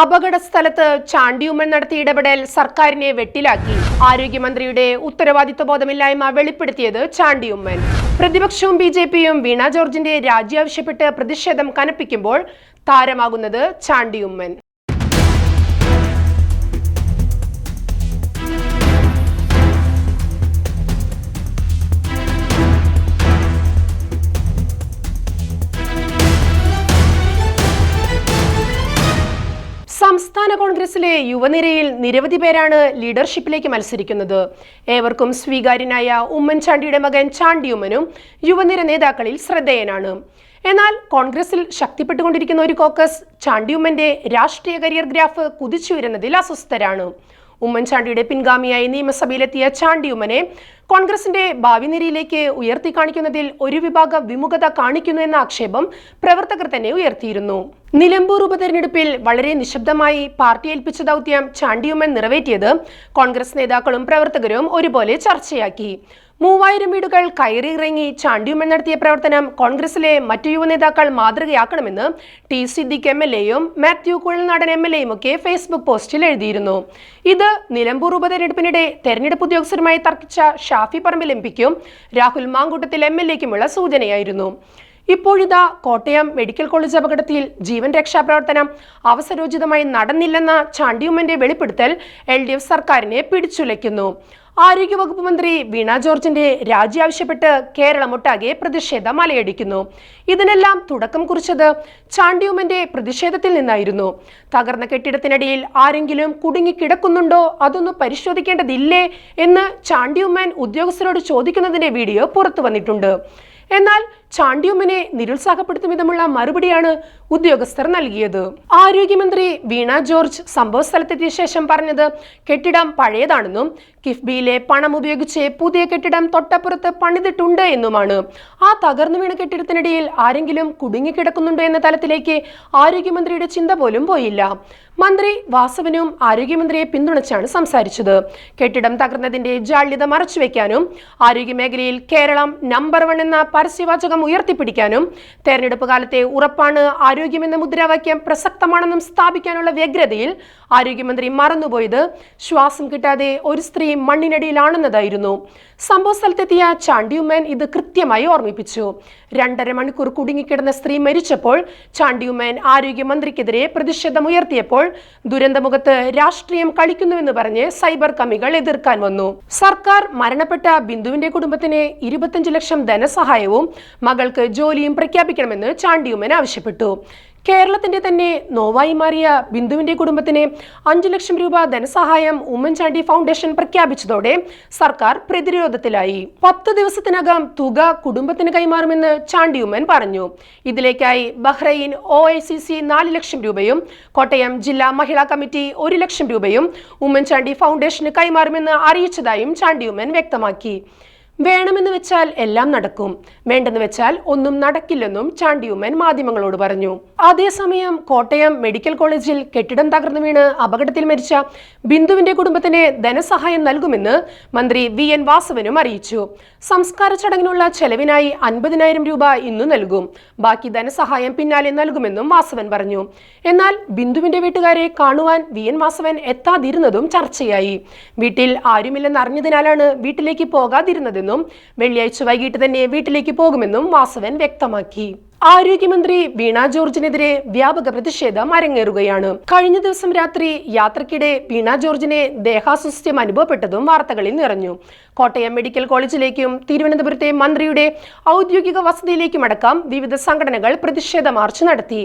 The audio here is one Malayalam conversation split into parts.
അപകട സ്ഥലത്ത് ചാണ്ടിയുമ്മൻ നടത്തിയ ഇടപെടൽ സർക്കാരിനെ വെട്ടിലാക്കി. ആരോഗ്യമന്ത്രിയുടെ ഉത്തരവാദിത്വ ബോധമില്ലായ്മ വെളിപ്പെടുത്തിയത് ചാണ്ടിയുമ്മൻ. പ്രതിപക്ഷവും ബി ജെ പിയും വീണ ജോർജിന്റെ രാജി ആവശ്യപ്പെട്ട് പ്രതിഷേധം കനപ്പിക്കുമ്പോൾ താരമാകുന്നത് ചാണ്ടിയുമ്മൻ. കോൺഗ്രസിലെ യുവനിരയിൽ നിരവധി പേരാണ് ലീഡർഷിപ്പിലേക്ക് മത്സരിക്കുന്നത്. ഏവർക്കും സ്വീകാര്യനായ ഉമ്മൻചാണ്ടിയുടെ മകൻ ചാണ്ടിയുമ്മനും യുവനിര നേതാക്കളിൽ ശ്രദ്ധേയനാണ്. എന്നാൽ കോൺഗ്രസിൽ ശക്തിപ്പെട്ടുകൊണ്ടിരിക്കുന്ന ഒരു കോക്കസ് ചാണ്ടിയുമ്മന്റെ രാഷ്ട്രീയ കരിയർ ഗ്രാഫ് കുതിച്ചുയരുന്നതിൽ അസ്വസ്ഥരാണ്. ഉമ്മൻചാണ്ടിയുടെ പിൻഗാമിയായി നിയമസഭയിലെത്തിയ ചാണ്ടിയുമ്മനെ കോൺഗ്രസിന്റെ ഭാവി നിരയിലേക്ക് ഉയർത്തി കാണിക്കുന്നതിൽ ഒരു വിഭാഗം വിമുഖത കാണിക്കുന്നു എന്ന ആക്ഷേപം പ്രവർത്തകർ തന്നെ ഉയർത്തിയിരുന്നു. നിലമ്പൂർ ഉപതെരഞ്ഞെടുപ്പിൽ വളരെ നിശബ്ദമായി പാർട്ടി ഏൽപ്പിച്ച ദൗത്യം ചാണ്ടിയുമ്മൻ നിറവേറ്റിയത് കോൺഗ്രസ് നേതാക്കളും പ്രവർത്തകരും ഒരുപോലെ ചർച്ചയാക്കി. മൂവായിരം വീടുകൾ കയറിയിറങ്ങി ചാണ്ടിയുമ്മൻ നടത്തിയ പ്രവർത്തനം കോൺഗ്രസിലെ മറ്റു യുവനേതാക്കൾ മാതൃകയാക്കണമെന്ന് ടി സിദ്ദിഖ് എം എൽ എയും മാത്യു കുഴൽനാടൻ എം എൽ എയും ഒക്കെ ഫേസ്ബുക്ക് പോസ്റ്റിൽ എഴുതിയിരുന്നു. ഇത് നിലമ്പൂർ ഉപതെരഞ്ഞെടുപ്പിനിടെ തെരഞ്ഞെടുപ്പ് ഉദ്യോഗസ്ഥരുമായി തർക്കിച്ച ഷാഫി പറമ്പിൽ എം പിക്കും രാഹുൽ മാങ്കൂട്ടത്തിൽ എം എൽ എക്കുമുള്ള സൂചനയായിരുന്നു. ഇപ്പോഴിതാ കോട്ടയം മെഡിക്കൽ കോളേജ് അപകടത്തിൽ ജീവൻ രക്ഷാപ്രവർത്തനം അവസരോചിതമായി നടന്നില്ലെന്ന ചാണ്ടിയുമ്മന്റെ വെളിപ്പെടുത്തൽ എൽ ഡി എഫ് സർക്കാരിനെ പിടിച്ചുലയ്ക്കുന്നു. ആരോഗ്യവകുപ്പ് മന്ത്രി വീണ ജോർജിന്റെ രാജി ആവശ്യപ്പെട്ട് കേരളമൊട്ടാകെ പ്രതിഷേധം മലയടിക്കുന്നു. ഇതിനെല്ലാം തുടക്കം കുറിച്ചത് ചാണ്ടിയുമന്റെ പ്രതിഷേധത്തിൽ നിന്നായിരുന്നു. തകർന്ന കെട്ടിടത്തിനടിയിൽ ആരെങ്കിലും കുടുങ്ങിക്കിടക്കുന്നുണ്ടോ അതൊന്നും പരിശോധിക്കേണ്ടതില്ലേ എന്ന് ചാണ്ടിയുമ്മൻ ഉദ്യോഗസ്ഥരോട് ചോദിക്കുന്നതിന്റെ വീഡിയോ പുറത്തു വന്നിട്ടുണ്ട്. എന്നാൽ ചാണ്ടിയുമ്മനെ നിരുത്സാഹപ്പെടുത്തും വിധമുള്ള മറുപടിയാണ് ഉദ്യോഗസ്ഥർ നൽകിയത്. ആരോഗ്യമന്ത്രി വീണ ജോർജ് സംഭവ സ്ഥലത്തെത്തിയ ശേഷം പറഞ്ഞത് കെട്ടിടം പഴയതാണെന്നും കിഫ്ബിയിലെ പണം ഉപയോഗിച്ച് പുതിയ കെട്ടിടം തൊട്ടപ്പുറത്ത് പണിതിട്ടുണ്ട് എന്നുമാണ്. ആ തകർന്നു വീണ കെട്ടിടത്തിനിടയിൽ ആരെങ്കിലും കുടുങ്ങിക്കിടക്കുന്നുണ്ടോ എന്ന തലത്തിലേക്ക് ആരോഗ്യമന്ത്രിയുടെ ചിന്ത പോലും പോയില്ല. മന്ത്രി വാസവനും ആരോഗ്യമന്ത്രിയെ പിന്തുണച്ചാണ് സംസാരിച്ചത്. കെട്ടിടം തകർന്നതിന്റെ ജാള്യത മറച്ചുവെക്കാനും ആരോഗ്യമേഖലയിൽ കേരളം നമ്പർ വൺ എന്ന പരസ്യവാചകം ഉയർത്തിപ്പിടിക്കാനും തെരഞ്ഞെടുപ്പ് കാലത്തെ ഉറപ്പാണ് ആരോഗ്യമെന്ന മുദ്രാവാക്യം പ്രസക്തമാണെന്നും സ്ഥാപിക്കാനുള്ള വ്യഗ്രതയിൽ ആരോഗ്യമന്ത്രി മറന്നുപോയത് ശ്വാസം കിട്ടാതെ ഒരു സ്ത്രീ മണ്ണിനടിയിലാണെന്നതായിരുന്നു. സംഭവ സ്ഥലത്തെത്തിയ ചാണ്ടിയുമ്മൻ ഇത് കൃത്യമായി ഓർമ്മിപ്പിച്ചു. രണ്ടര മണിക്കൂർ കുടുങ്ങിക്കിടന്ന സ്ത്രീ മരിച്ചപ്പോൾ ചാണ്ടിയുമ്മൻ ആരോഗ്യമന്ത്രിക്കെതിരെ പ്രതിഷേധം ഉയർത്തിയപ്പോൾ ദുരന്തമുഖത്ത് രാഷ്ട്രീയം കളിക്കുന്നുവെന്ന് പറഞ്ഞ് സൈബർ കമ്മികൾ എതിർക്കാൻ വന്നു. സർക്കാർ മരണപ്പെട്ട ബിന്ദുവിന്റെ കുടുംബത്തിന് ഇരുപത്തഞ്ച് ലക്ഷം ധനസഹായവും മകൾക്ക് ജോലിയും പ്രഖ്യാപിക്കണമെന്ന് ചാണ്ടിയുമ്മൻ ആവശ്യപ്പെട്ടു. കേരളത്തിന്റെ തന്നെ നോവായി മാറിയ ബിന്ദുവിന്റെ കുടുംബത്തിന് അഞ്ചു ലക്ഷം രൂപ ധനസഹായം ഉമ്മൻചാണ്ടി ഫൗണ്ടേഷൻ പ്രഖ്യാപിച്ചതോടെ സർക്കാർ പ്രതിരോധത്തിലായി. പത്ത് ദിവസത്തിനകം തുക കുടുംബത്തിന് കൈമാറുമെന്ന് ചാണ്ടി ഉമ്മൻ പറഞ്ഞു. ഇതിലേക്കായി Bahrain O I C C നാല് ലക്ഷം രൂപയും കോട്ടയം ജില്ലാ മഹിളാ കമ്മിറ്റി ഒരു ലക്ഷം രൂപയും ഉമ്മൻചാണ്ടി ഫൗണ്ടേഷന് കൈമാറുമെന്ന് അറിയിച്ചതായും ചാണ്ടി ഉമ്മൻ വ്യക്തമാക്കി. വേണമെന്ന് വെച്ചാൽ എല്ലാം നടക്കും. വേണ്ടെന്ന് വെച്ചാൽ ഒന്നും നടക്കില്ലെന്നും ചാണ്ടിയുമ്മൻ മാധ്യമങ്ങളോട് പറഞ്ഞു. അതേസമയം കോട്ടയം മെഡിക്കൽ കോളേജിൽ കെട്ടിടം തകർന്നു വീണ് അപകടത്തിൽ മരിച്ച ബിന്ദുവിന്റെ കുടുംബത്തിന് ധനസഹായം നൽകുമെന്ന് മന്ത്രി വി എൻ വാസവനും അറിയിച്ചു. സംസ്കാര ചടങ്ങിനുള്ള ചെലവിനായി അൻപതിനായിരം രൂപ ഇന്നു നൽകും. ബാക്കി ധനസഹായം പിന്നാലെ നൽകുമെന്നും വാസവൻ പറഞ്ഞു. എന്നാൽ ബിന്ദുവിന്റെ വീട്ടുകാരെ കാണുവാൻ വി എൻ വാസവൻ എത്താതിരുന്നതും ചർച്ചയായി. വീട്ടിൽ ആരുമില്ലെന്ന് അറിഞ്ഞതിനാലാണ് വീട്ടിലേക്ക് പോകാതിരുന്നതെന്നും വെള്ളിയാഴ്ച വൈകിട്ട് തന്നെ വീട്ടിലേക്ക് പോകുമെന്നും വാസവൻ വ്യക്തമാക്കി. ആരോഗ്യമന്ത്രി വീണ ജോർജിനെതിരെ വ്യാപക പ്രതിഷേധം അരങ്ങേറുകയാണ്. കഴിഞ്ഞ ദിവസം രാത്രി യാത്രക്കിടെ വീണ ജോർജിനെ ദേഹാസ്വസ്ഥ്യം അനുഭവപ്പെട്ടതും വാർത്തകളിൽ നിറഞ്ഞു. കോട്ടയം മെഡിക്കൽ കോളേജിലേക്കും തിരുവനന്തപുരത്തെ മന്ത്രിയുടെ ഔദ്യോഗിക വസതിയിലേക്കും അടക്കം വിവിധ സംഘടനകൾ പ്രതിഷേധ മാർച്ച് നടത്തി.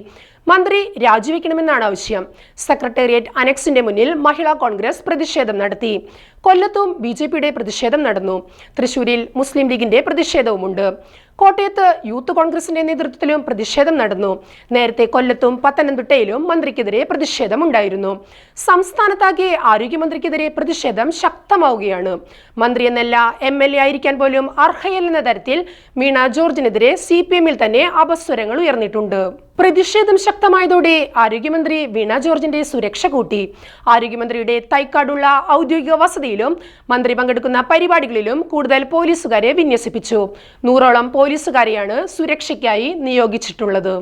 മന്ത്രി രാജിവെക്കണമെന്നാണ് ആവശ്യം. സെക്രട്ടേറിയറ്റ് അനക്സിന്റെ മുന്നിൽ മഹിളാ കോൺഗ്രസ് പ്രതിഷേധം നടത്തി. കൊല്ലത്തും ബി പ്രതിഷേധം നടന്നു. തൃശൂരിൽ മുസ്ലിം ലീഗിന്റെ പ്രതിഷേധവുമുണ്ട്. കോട്ടയത്ത് യൂത്ത് കോൺഗ്രസിന്റെ നേതൃത്വത്തിലും പ്രതിഷേധം നടന്നു. നേരത്തെ കൊല്ലത്തും പത്തനംതിട്ടയിലും മന്ത്രിക്കെതിരെ പ്രതിഷേധമുണ്ടായിരുന്നു. സംസ്ഥാനത്താകെ ആരോഗ്യമന്ത്രിക്കെതിരെ പ്രതിഷേധം ശക്തമാവുകയാണ്. മന്ത്രി എന്നല്ല എം എൽ എ ആയിരിക്കാൻ പോലും അർഹയല്ലെന്ന തരത്തിൽ വീണ ജോർജിനെതിരെ സി പി എമ്മിൽ തന്നെ അപസ്വരങ്ങൾ ഉയർന്നിട്ടുണ്ട്. പ്രതിഷേധം ശക്തമായതോടെ ആരോഗ്യമന്ത്രി വീണ ജോർജിന്റെ സുരക്ഷ കൂട്ടി. ആരോഗ്യമന്ത്രിയുടെ തൈക്കാടുള്ള ഔദ്യോഗിക വസതിയിലും മന്ത്രി പങ്കെടുക്കുന്ന പരിപാടികളിലും കൂടുതൽ പോലീസുകാരെ വിന്യസിപ്പിച്ചു. നൂറോളം പോലീസുകാരെയാണ് സുരക്ഷയ്ക്കായി നിയോഗിച്ചിട്ടുള്ളത്.